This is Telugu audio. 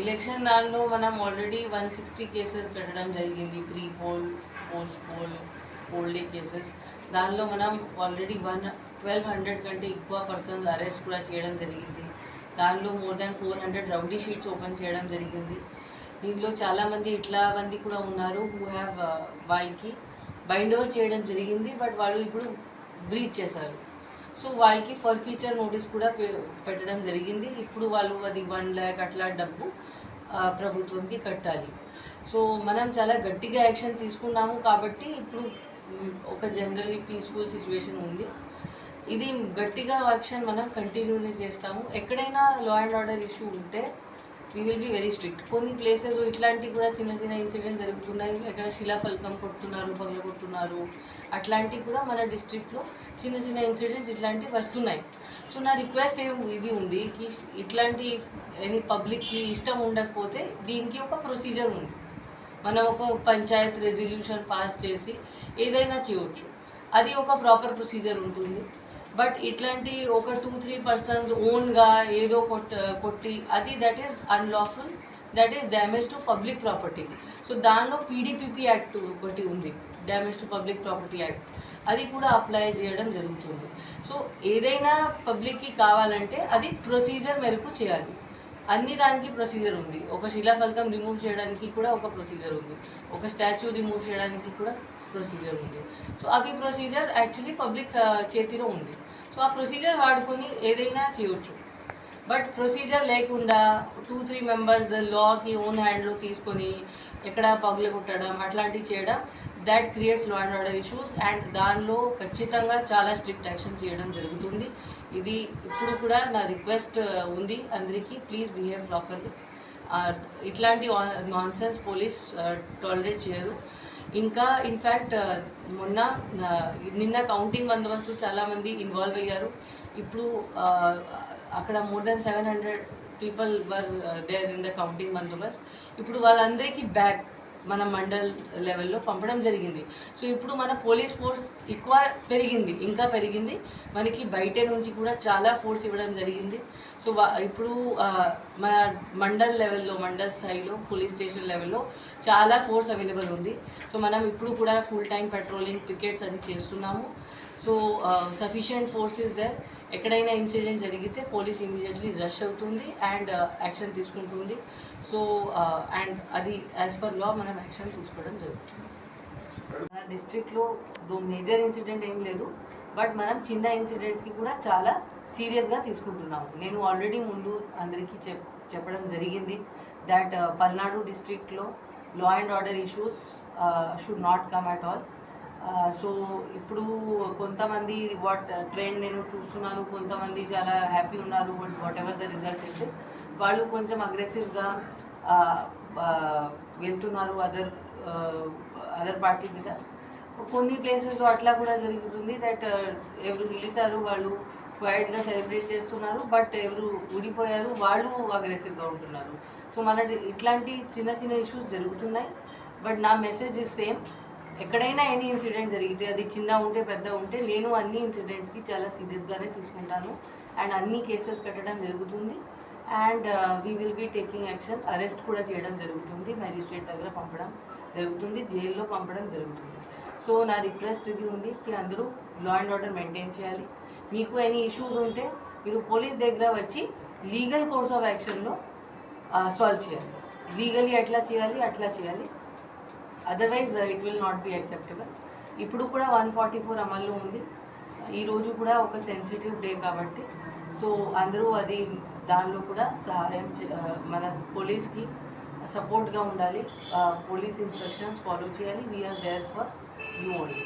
ఎలక్షన్ దానిలో మనం ఆల్రెడీ వన్ సిక్స్టీ కేసెస్ పెట్టడం జరిగింది. Pre poll post poll poll day cases దానిలో మనం ఆల్రెడీ వన్ ట్వెల్వ్ హండ్రెడ్ కంటే ఎక్కువ పర్సన్స్ అరెస్ట్ కూడా చేయడం జరిగింది. దానిలో more than four hundred rowdy sheets open చేయడం జరిగింది. దీంట్లో చాలామంది ఇట్లా మంది కూడా ఉన్నారు హూ హ్యావ్ uh, వాళ్ళకి బైండ్ ఓవర్ చేయడం జరిగింది. బట్ వాళ్ళు ఇప్పుడు బ్రీచ్ చేశారు. సో వాళ్ళకి ఫర్ ఫీచర్ నోటీస్ కూడా పె- పెట్టడం జరిగింది. ఇప్పుడు వాళ్ళు అది వన్ ల్యాక్ అట్లా డబ్బు ప్రభుత్వంకి కట్టాలి. సో మనం చాలా గట్టిగా యాక్షన్ తీసుకున్నాము కాబట్టి ఇప్పుడు ఒక జనరల్లీ పీస్ఫుల్ సిచ్యువేషన్ ఉంది. ఇది గట్టిగా యాక్షన్ మనం కంటిన్యూలీ చేస్తాము. ఎక్కడైనా లా అండ్ ఆర్డర్ ఇష్యూ ఉంటే we will be very strict కొన్ని ప్లేసెస్ ఇట్లాంటివి కూడా చిన్న చిన్న ఇన్సిడెంట్స్ జరుగుతున్నాయి. ఎక్కడ శిలాఫలకం కొడుతున్నారు పగల కొడుతున్నారు. అట్లాంటివి కూడా మన డిస్ట్రిక్ట్లో చిన్న చిన్న ఇన్సిడెంట్స్ ఇట్లాంటివి వస్తున్నాయి. సో నా రిక్వెస్ట్ ఏం ఇది ఉంది కి ఇట్లాంటి ఎనీ పబ్లిక్కి ఇష్టం ఉండకపోతే దీనికి ఒక ప్రొసీజర్ ఉంది. మనం ఒక పంచాయత్ రెజల్యూషన్ పాస్ చేసి ఏదైనా చేయవచ్చు అది ఒక ప్రాపర్ ప్రొసీజర్ ఉంటుంది. బట్ ఇట్లాంటి ఒక టూ త్రీ పర్సన్స్ ఓన్గా ఏదో కొట్ కొట్టి అది that is unlawful that is damage to public property so దానిలో పీడీపీపీ యాక్ట్ ఒకటి ఉంది damage to public property act అది కూడా అప్లై చేయడం జరుగుతుంది. సో ఏదైనా పబ్లిక్కి కావాలంటే అది ప్రొసీజర్ మేరకు చేయాలి. అన్ని దానికి ప్రొసీజర్ ఉంది. ఒక శిలాఫలకం రిమూవ్ చేయడానికి కూడా ఒక ప్రొసీజర్ ఉంది. ఒక స్టాచ్యూ రిమూవ్ చేయడానికి కూడా ప్రొసీజర్ ఉంది. సో అవి ప్రొసీజర్ యాక్చువల్లీ పబ్లిక్ చేతిలో ఉంది. సో ఆ ప్రొసీజర్ వాడుకొని ఏదైనా చేయొచ్చు. బట్ ప్రొసీజర్ లేకుండా టూ త్రీ మెంబర్స్ లాకి ఓన్ హ్యాండ్లో తీసుకొని ఎక్కడ పగులు కొట్టడం అట్లాంటివి చేయడం that creates law and order issues and దానిలో ఖచ్చితంగా చాలా స్ట్రిక్ట్ యాక్షన్ చేయడం జరుగుతుంది. ఇది ఇప్పుడు కూడా నా రిక్వెస్ట్ uh, ఉంది. అందరికీ ప్లీజ్ బిహేవ్ ప్రాపర్లీ ఇట్లాంటి నాన్సెన్స్ పోలీస్ టాలరేట్ చేయరు. ఇంకా ఇన్ఫ్యాక్ట్ uh, మొన్న uh, నిన్న కౌంటింగ్ బందోబస్తు చాలామంది ఇన్వాల్వ్ అయ్యారు. ఇప్పుడు uh, అక్కడ more than seven hundred people were there in the counting bandobast. ఇప్పుడు వాళ్ళందరికీ బ్యాక్ మన మండల్ లెవెల్లో పంపడం జరిగింది. సో ఇప్పుడు మన పోలీస్ ఫోర్స్ ఎక్కువ పెరిగింది ఇంకా పెరిగింది. మనకి బయట నుంచి కూడా చాలా ఫోర్స్ ఇవ్వడం జరిగింది. సో ఇప్పుడు మన మండల్ లెవెల్లో మండల్ స్థాయిలో పోలీస్ స్టేషన్ లెవెల్లో చాలా ఫోర్స్ అవైలబుల్ ఉంది. సో మనం ఇప్పుడు కూడా ఫుల్ టైం పెట్రోలింగ్ పికెట్స్ అది చేస్తున్నాము. So sufficient force is there. ఎక్కడైనా ఇన్సిడెంట్ జరిగితే పోలీస్ ఇమీడియట్లీ రష్ అవుతుంది అండ్ uh, యాక్షన్ తీసుకుంటుంది. సో uh, అండ్ అది యాజ్ పర్ లా మనం యాక్షన్ తీసుకోవడం జరుగుతుంది. మన డిస్ట్రిక్ట్లో దో మేజర్ ఇన్సిడెంట్ ఏం లేదు. బట్ మనం చిన్న ఇన్సిడెంట్స్కి కూడా చాలా సీరియస్గా తీసుకుంటున్నాము. నేను ఆల్రెడీ ముందు అందరికీ చెప్ చెప్పడం జరిగింది దాట్ uh, పల్నాడు డిస్ట్రిక్ట్లో law and order issues should not come at all so ఇప్పుడు కొంతమంది వాట్ ట్రెండ్ uh, నేను చూస్తున్నాను కొంతమంది చాలా హ్యాపీ ఉన్నారు but whatever the result అయితే వాళ్ళు కొంచెం అగ్రెసివ్గా వెళ్తున్నారు అదర్ అదర్ పార్టీ మీద. కొన్ని ప్లేసెస్లో అట్లా కూడా జరుగుతుంది దట్ uh, ఎవరు గెలిచారు వాళ్ళు క్వైట్గా సెలబ్రేట్ చేస్తున్నారు బట్ ఎవరు ఊడిపోయారు వాళ్ళు అగ్రెసివ్గా ఉంటున్నారు. సో మన ఇట్లాంటి చిన్న చిన్న ఇష్యూస్ జరుగుతున్నాయి బట్ నా మెసేజ్ ఇస్ సేమ్ ఎక్కడైనా ఎనీ ఇన్సిడెంట్ జరిగితే అది చిన్న ఉంటే పెద్ద ఉంటే నేను అన్ని ఇన్సిడెంట్స్కి చాలా సీరియస్గానే తీసుకుంటాను. అండ్ అన్ని కేసెస్ కట్టడం జరుగుతుంది. And we will be taking action arrest కూడా చేయడం జరుగుతుంది. మ్యాజిస్ట్రేట్ దగ్గర పంపడం జరుగుతుంది. జైల్లో పంపడం జరుగుతుంది. సో నా రిక్వెస్ట్ ఇది ఉంది కి అందరూ లా అండ్ ఆర్డర్ మెయింటైన్ చేయాలి. మీకు ఎనీ ఇష్యూస్ ఉంటే మీరు పోలీస్ దగ్గర వచ్చి లీగల్ కోర్స్ ఆఫ్ యాక్షన్లో సాల్వ్ చేయాలి. లీగలీ ఎట్లా చేయాలి అట్లా చేయాలి. Otherwise it will not be acceptable ఇప్పుడు కూడా వన్ ఫార్టీ ఫోర్ అమల్లో ఉంది. ఈరోజు కూడా ఒక సెన్సిటివ్ డే కాబట్టి. సో అందరూ అది దానిలో కూడా సహాయం చే- మన పోలీస్కి సపోర్ట్గా ఉండాలి. పోలీస్ ఇన్స్ట్రక్షన్స్ ఫాలో చేయాలి. We are there for you only